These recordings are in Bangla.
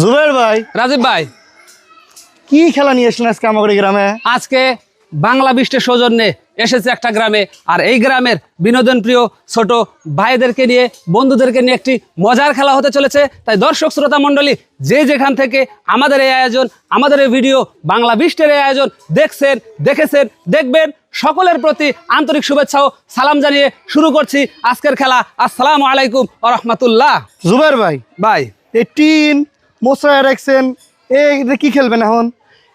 জুবের ভাই। রাজীব ভাই। কি খেলা নিয়ে এসলেন আজকে আমাদের গ্রামে? আজকে বাংলা বৃষ্টির সৌজন্যে এসেছে একটা গ্রামে আর এই গ্রামের বিনোদন প্রিয় ছোট ভাইদেরকে নিয়ে বন্ধুদেরকে নিয়ে একটি মজার খেলা হতে চলেছে। তাই দর্শক শ্রোতা মণ্ডলী যে যেখান থেকে আমাদের এই আয়োজন আমাদের এই ভিডিও বাংলা বৃষ্টির এই আয়োজন দেখছেন দেখেছেন দেখবেন সকলের প্রতি আন্তরিক শুভেচ্ছা ও সালাম জানিয়ে শুরু করছি আজকের খেলা। আসসালামু আলাইকুম ও রহমতুল্লাহ। জুবের ভাই। ভাই। এই টিন মোসরায় রাখছেন এই কি খেলবেন এখন?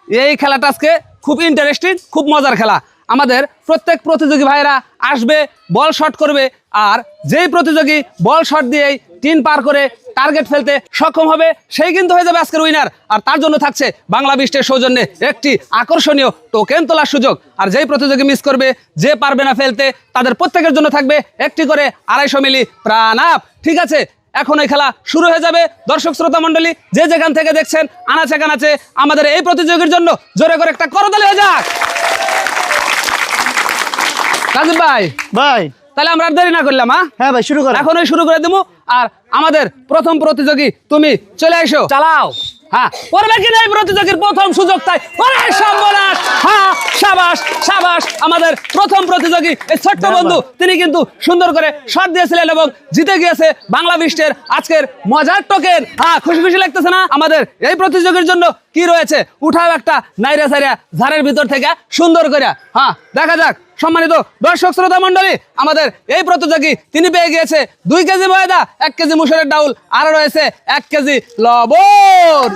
এই খেলাটা আজকে খুব ইন্টারেস্টিং খুব মজার খেলা। আমাদের প্রত্যেক প্রতিযোগী ভাইরা আসবে বল শট করবে, আর যেই প্রতিযোগী বল শট দিয়েই টিন পার করে টার্গেট ফেলতে সক্ষম হবে, সেই কিন্তু হয়ে যাবে আজকের উইনার আর তার জন্য থাকছে বাংলা বৃষ্টির সৌজন্যে একটি আকর্ষণীয় টোকেন তোলার সুযোগ। আর যেই প্রতিযোগী মিস করবে, যে পারবে না ফেলতে, তাদের প্রত্যেকের জন্য থাকবে একটি করে আড়াইশো মিলি প্রাণাপ ঠিক আছে এখন এই খেলা শুরু হয়ে যাবে। দর্শক শ্রোতা মণ্ডলী যে যেখান থেকে দেখছেন আনাচে কানাচে আমাদের এই প্রতিযোগীর জন্য জোরে করে একটা করতালি হয়ে যাক। রাজীব ভাই ভাই। তাহলে আমরা দেরি না করলাম হ্যাঁ? হ্যাঁ ভাই শুরু করো। এখনই শুরু করে দেবো আর আমাদের প্রথম প্রতিযোগী তুমি চলে এসো। চালাও। হ্যাঁ। করবে কি এই প্রতিযোগীর প্রথম সুযোগ তাই। ওরে সর্বনাশ। হ্যাঁ সাবাস সাবাস। আমাদের প্রথম প্রতিযোগী এই ছোট্ট বন্ধু তিনি কিন্তু সুন্দর করে শট দিয়েছিলেন এবং জিতে গিয়েছে বাংলা বিশ্বের আজকের মজার টোকেন হ্যাঁ খুশি খুশি লাগতেছে না? আমাদের এই প্রতিযোগীর জন্য কি রয়েছে? উঠাও একটা নাইরা সাইরা ঝাড়ের ভিতর থেকে সুন্দর করে হ্যাঁ দেখা যাক। সম্মানিত দর্শক শ্রোতা মন্ডলী আমাদের এই প্রতিযোগী, তিনি পেয়ে গিয়েছে দুই কেজি ময়দা, এক কেজি মুসুরের ডাউল, আর রয়েছে এক কেজি লবণ।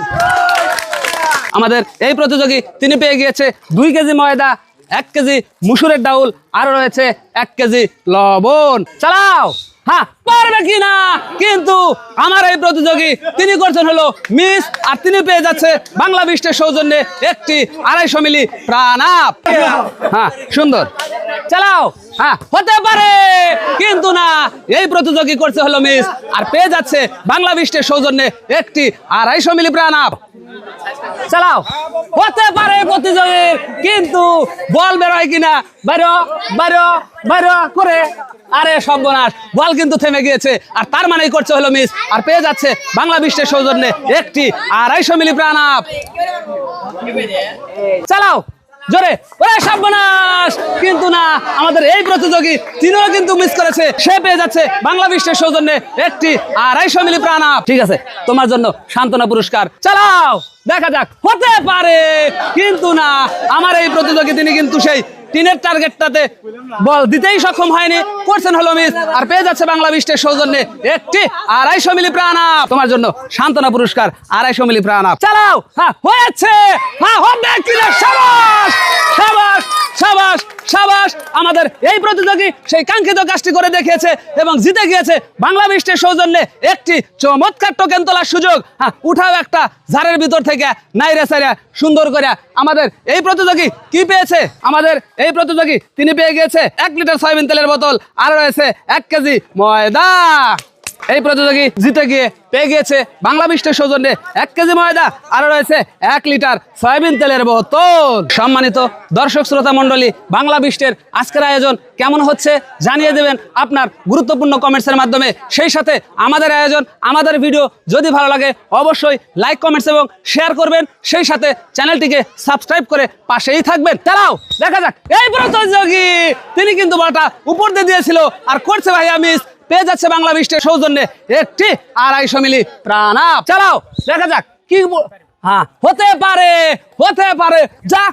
আমাদের এই প্রতিযোগী, তিনি পেয়ে গিয়েছে দুই কেজি ময়দা এক কেজি মুসুরের ডাউল আর রয়েছে এক কেজি লবণ। চালাও! হ্যাঁ পারবে কি না? কিন্তু আমার এই প্রতিযোগী, তিনি করছেন হলো মিস আর তিনি পেয়ে যাচ্ছে বাংলা বৃষ্টির সৌজন্যে একটি আড়াইশো মিলি প্রাণাপ হ্যাঁ সুন্দর। চালাও! হ্যাঁ হতে পারে, কিন্তু না, এই প্রতিযোগী করছে হলো মিস আর পেয়ে যাচ্ছে বাংলা বৃষ্টির সৌজন্যে একটি আড়াইশো মিলি প্রাণাপ চালাও। হতে পারে প্রতিযোগীর, কিন্তু বল বেরোয় কিনা? বাইরো বাইরো বাইরো, করে। আরে সর্বনাশ, বল কিন্তু থেমে গিয়েছে। আর তার মানেই করছে হলো মিস আর পেয়ে যাচ্ছে বাংলা বিশ্বের সৌজন্যে একটি আড়াইশো মিলি প্রাণ আপ। চালাও। জোরে, ওরে সর্বনাশ! কিন্তু না, আমাদের এই প্রতিযোগী তিনিও কিন্তু মিস করেছে, সে পেয়ে যাচ্ছে বাংলা বিশ্বের সৌজন্যে একটি আড়াইশো মিলি প্রাণাপ ঠিক আছে, তোমার জন্য সান্ত্বনা পুরস্কার। চালাও, দেখা যাক, হতে পারে। কিন্তু না, আমার এই প্রতিযোগী, তিনি কিন্তু সেই টিনের টার্গেটটাতে বল দিতেই সক্ষম হয়নি। করছেন হলো মিস আর পেয়ে যাচ্ছে বাংলা বিশ্বের সৌজন্যে একটি আড়াইশো মিলি প্রাণাপ তোমার জন্য সান্ত্বনা পুরস্কার আড়াইশো মিলি প্রাণাপ চালাও! হ্যাঁ হয়েছে! হ্যাঁ হবে কিনা? সাবাস! সাবাস! সাবাস সাবাস, আমাদের এই প্রতিযোগী সেই কাঙ্ক্ষিত কাজটি করে দেখিয়েছে এবং জিতে গিয়েছে বাংলা সৌজন্যে একটি চমৎকার টোকেন তোলার সুযোগ। হ্যাঁ উঠাও একটা ঝাড়ের ভিতর থেকে নাইরে সাইরা সুন্দর করে। আমাদের এই প্রতিযোগী কি পেয়েছে? আমাদের এই প্রতিযোগী, তিনি পেয়ে গিয়েছে এক লিটার সয়াবিন তেলের বোতল, আর রয়েছে এক কেজি ময়দা। এই প্রতিযোগী জিতে গিয়ে পেয়ে গিয়েছে বাংলা বৃষ্টির সৌজন্যে এক কেজি ময়দা, আর রয়েছে এক লিটার সয়াবিন তেলের বোতল। সম্মানিত দর্শক শ্রোতা মণ্ডলী, বাংলা বৃষ্টির আজকের আয়োজন কেমন হচ্ছে জানিয়ে দেবেন আপনার গুরুত্বপূর্ণ কমেন্টসের মাধ্যমে। সেই সাথে আমাদের আয়োজন, আমাদের ভিডিও যদি ভালো লাগে অবশ্যই লাইক কমেন্টস এবং শেয়ার করবেন। সেই সাথে চ্যানেলটিকে সাবস্ক্রাইব করে পাশেই থাকবেন। তারাও দেখা যাক। এই প্রতিযোগী তিনি কিন্তু বলটা উপর দিয়ে দিয়েছিল। আর করছে ভাই আমি পেয়ে যাচ্ছে বাংলা বৃষ্টির সৌজন্যে একটি আড়াইশো মিলি প্রাণাপ চালাও, দেখা যাক কি হ্যাঁ হতে পারে হতে পারে। যা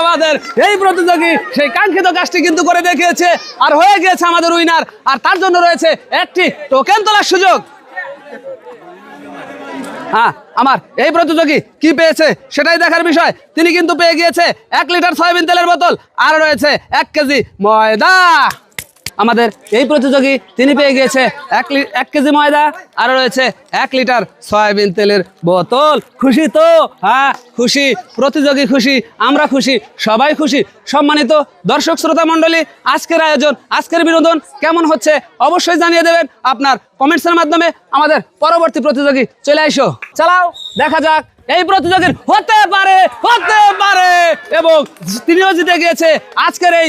আমাদের এই প্রতিযোগী, সেই কাঙ্ক্ষিত কাজটি কিন্তু করে দেখিয়েছে। আর হয়ে গিয়েছে আমাদের উইনার আর তার জন্য রয়েছে একটি টোকেন তোলার সুযোগ। হ্যাঁ আমার, এই প্রতিযোগী কি পেয়েছে সেটাই দেখার বিষয়। তিনি কিন্তু পেয়ে গিয়েছে এক লিটার সয়াবিন তেলের বোতল আর রয়েছে এক কেজি ময়দা। আমাদের এই প্রতিযোগী তিনি পেয়ে গিয়েছে এক এক কেজি ময়দা, আর রয়েছে এক লিটার সয়াবিন তেলের বোতল। খুশি তো? হ্যাঁ খুশি। প্রতিযোগী খুশি, আমরা খুশি, সবাই খুশি। সম্মানিত দর্শক শ্রোতা মণ্ডলী, আজকের আয়োজন, আজকের বিনোদন কেমন হচ্ছে অবশ্যই জানিয়ে দেবেন আপনার কমেন্টসের মাধ্যমে আমাদের পরবর্তী প্রতিযোগী চলে আইসো। চালাও, দেখা যাক, এই প্রতিযোগীর হতে পারে হতে পারে। এবং তিনিও জিতে গিয়েছে আজকের এই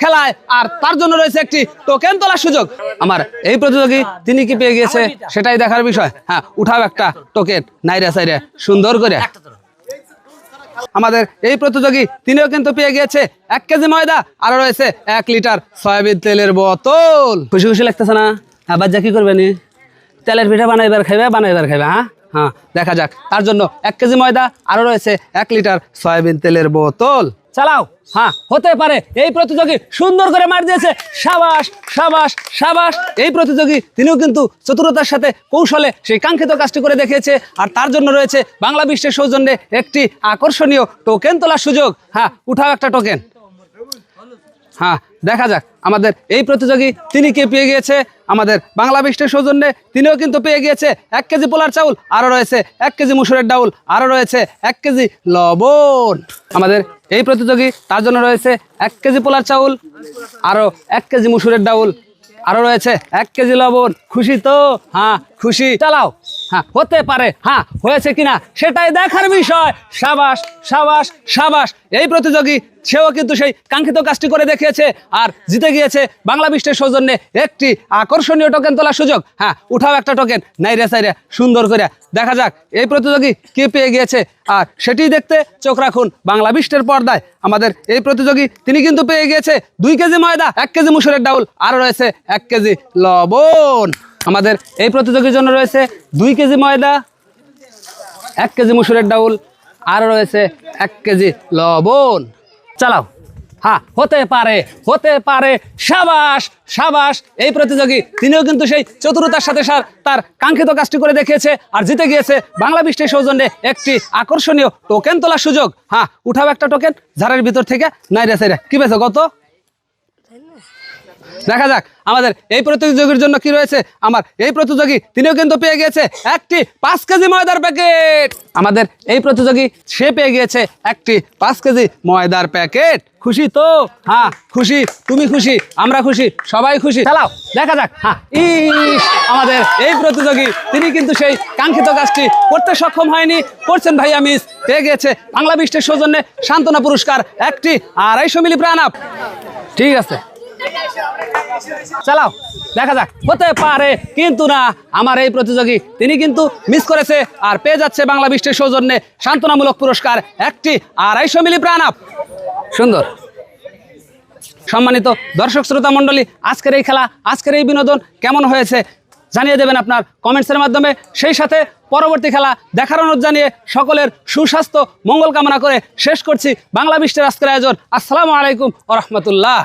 খেলায়। আর তার জন্য রয়েছে একটি টোকেন তোলার সুযোগ। আমার এই প্রতিযোগী তিনি কি পেয়ে গিয়েছে সেটাই দেখার বিষয়। হ্যাঁ উঠাও একটা টোকেন নাইরা সাইরে, সুন্দর করে। আমাদের এই প্রতিযোগী তিনিও কিন্তু পেয়ে গিয়েছে এক কেজি ময়দা। আর রয়েছে এক লিটার সয়াবিন তেলের বোতল। খুশি খুশি লাগতেছে না? হ্যাঁ বাচ্চা কি করবে নি? তেলের পিঠা বানাইবার খাইবে বানাইবার খাইবে হ্যাঁ? হ্যাঁ দেখা যাক। তার জন্য এক কেজি ময়দা আরও রয়েছে এক লিটার সয়াবিন তেলের বোতল। চালাও। হ্যাঁ হতে পারে। এই প্রতিযোগী সুন্দর করে মার দিয়েছে। সাবাস সাবাস সাবাস। এই প্রতিযোগী, তিনিও কিন্তু চতুরতার সাথে কৌশলে সেই কাঙ্ক্ষিত কাজটি করে দেখিয়েছে। আর তার জন্য রয়েছে বাংলা বিশ্বের সৌজন্যে একটি আকর্ষণীয় টোকেন তোলার সুযোগ। হ্যাঁ উঠাও একটা টোকেন হ্যাঁ দেখা যাক। আমাদের এই প্রতিযোগী, তিনি কে পেয়ে গিয়েছে? আমাদের বাংলা বিশ্বের সৌজন্যে, তিনিও কিন্তু পেয়ে গিয়েছে। এক কেজি পোলার চাউল, আরও রয়েছে এক কেজি মুসুরের ডাউল, আরও রয়েছে এক কেজি লবণ। আমাদের এই প্রতিযোগী, তার জন্য রয়েছে এক কেজি পোলার চাউল আরও এক কেজি মুসুরের ডাউল আরও রয়েছে এক কেজি লবণ। খুশি তো? হ্যাঁ খুশি। চালাও। হ্যাঁ হতে পারে। হ্যাঁ হয়েছে কিনা সেটাই দেখার বিষয়। সাবাস সাবাস সাবাস। এই প্রতিযোগী, সেও কিন্তু সেই কাঙ্ক্ষিত কাজটি করে দেখিয়েছে আর জিতে গিয়েছে বাংলা বিশ্বের সৌজন্যে একটি আকর্ষণীয় টোকেন তোলার সুযোগ। হ্যাঁ উঠাও একটা টোকেন নাই রে সাইরে, সুন্দর করে। দেখা যাক, এই প্রতিযোগী কে পেয়ে গিয়েছে। আর সেটি দেখতে চোখ রাখুন বাংলা বিশ্বের পর্দায়। আমাদের এই প্রতিযোগী, তিনি কিন্তু পেয়ে গিয়েছে দুই কেজি ময়দা, এক কেজি মুসুরের ডাউল, আরও রয়েছে এক কেজি লবণ। আমাদের এই প্রতিযোগীর জন্য রয়েছে দুই কেজি ময়দা, এক কেজি মুসুরের ডাউল, আরও রয়েছে এক কেজি লবণ। চালাও। হ্যাঁ হতে পারে হতে পারে। সাবাস সাবাস, এই প্রতিযোগী, তিনিও কিন্তু সেই চতুরতার সাথে সার তার কাঙ্ক্ষিত কাজটি করে দেখিয়েছে আর জিতে গিয়েছে বাংলা বৃষ্টির সৌজন্যে একটি আকর্ষণীয় টোকেন তোলার সুযোগ। হ্যাঁ উঠাও একটা টোকেন ঝাড়ের ভিতর থেকে নাইরে সাইরে কি পেয়েছ কত দেখা যাক, আমাদের এই প্রতিযোগীর জন্য কি রয়েছে? আমার এই প্রতিযোগী, তিনিও কিন্তু পেয়ে গিয়েছে একটি পাঁচ কেজি ময়দার প্যাকেট। আমাদের এই প্রতিযোগী, সে পেয়ে গিয়েছে একটি পাঁচ কেজি ময়দার প্যাকেট। খুশি তো? হ্যাঁ খুশি। তুমি খুশি, আমরা খুশি, সবাই খুশি। চালাও, দেখা যাক। হ্যাঁ ইস, আমাদের এই প্রতিযোগী, তিনি কিন্তু সেই কাঙ্ক্ষিত কাজটি করতে সক্ষম হয়নি। করছেন ভাইয়া মিস, পেয়ে গিয়েছে বাংলা বিশ্বের সৌজন্যে সান্ত্বনা পুরস্কার, একটি আড়াইশো মিলি প্রাণ আপ ঠিক আছে চালাও, দেখা যাক, হতে পারে কিন্তু না। আমার এই প্রতিযোগী, তিনি কিন্তু মিস করেছে আর পেয়ে যাচ্ছে বাংলা বিশ্বের সৌজন্যে সান্ত্বনামূলক পুরস্কার একটি আড়াইশো মিলি প্রাণ আপ। সুন্দর। সম্মানিত দর্শক শ্রোতা মণ্ডলী, আজকের এই খেলা, আজকের এই বিনোদন কেমন হয়েছে জানিয়ে দেবেন আপনার কমেন্টসের মাধ্যমে। সেই সাথে পরবর্তী খেলা দেখার অনুরোধ জানিয়ে সকলের সুস্বাস্থ্য, মঙ্গল কামনা করে শেষ করছি বাংলা বিশ্বের আজকের আয়োজন। আসসালামু আলাইকুম ও রহমতুল্লাহ।